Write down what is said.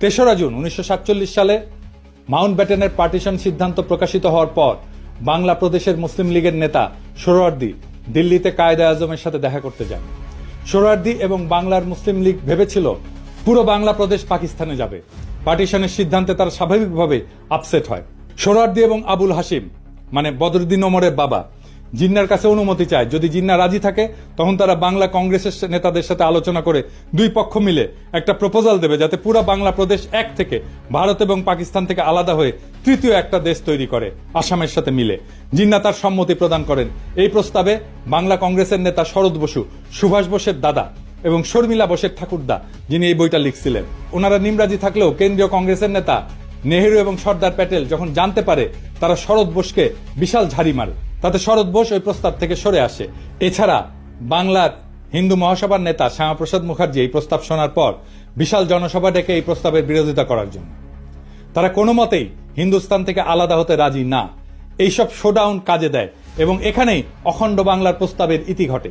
তেসরা জুন, উনিশশো সাতচল্লিশ সালে মাউন্ট ব্যাটেনের পার্টিশন সিদ্ধান্ত প্রকাশিত হওয়ার পর বাংলা প্রদেশের মুসলিম লীগের নেতা সোহরাওয়ার্দী দিল্লিতে কায়দা আজমের সাথে দেখা করতে যান। সোহরাওয়ার্দী এবং বাংলার মুসলিম লীগ ভেবেছিল পুরো বাংলা প্রদেশ পাকিস্তানে যাবে। পার্টিশনের সিদ্ধান্তে তারা স্বাভাবিকভাবে আপসেট হয়। সোহরাওয়ার্দী এবং আবুল হাসিম মানে বদরুদ্দিন ওমরের বাবা জিন্নার কাছে অনুমতি চায়। যদি জিন্না রাজি থাকে, তখন তারা বাংলা কংগ্রেসের নেতাদের সাথে আলোচনা করে দুই পক্ষ মিলে একটা প্রপোজাল দেবে যাতে পুরো বাংলা প্রদেশ এক থেকে ভারত এবং পাকিস্তান থেকে আলাদা হয়ে তৃতীয় একটা দেশ তৈরি করে, আসামের সাথে মিলে। জিন্না তার সম্মতি প্রদান করেন। এই প্রস্তাবে বাংলা কংগ্রেসের নেতা শরৎ বসু, সুভাষ বোসের দাদা এবং শর্মিলা বোসের ঠাকুরদা, যিনি এই বইটা লিখছিলেন। ওনারা নিমরাজি থাকলেও কেন্দ্রীয় কংগ্রেসের নেতা নেহেরু এবং সর্দার প্যাটেল যখন জানতে পারে, তারা শরৎ বোসকে বিশাল ঝাড়ি মারে। তাতে শরৎ বোস ওই প্রস্তাব থেকে সরে আসে। এছাড়া বাংলার হিন্দু মহাসভার নেতা শ্যামাপ্রসাদ মুখার্জি এই প্রস্তাব শোনার পর বিশাল জনসভা ডেকে এই প্রস্তাবের বিরোধিতা করার জন্য। তারা কোনো মতেই হিন্দুস্তান থেকে আলাদা হতে রাজি না। এইসব শোডাউন কাজে দেয় এবং এখানেই অখণ্ড বাংলার প্রস্তাবের ইতি ঘটে।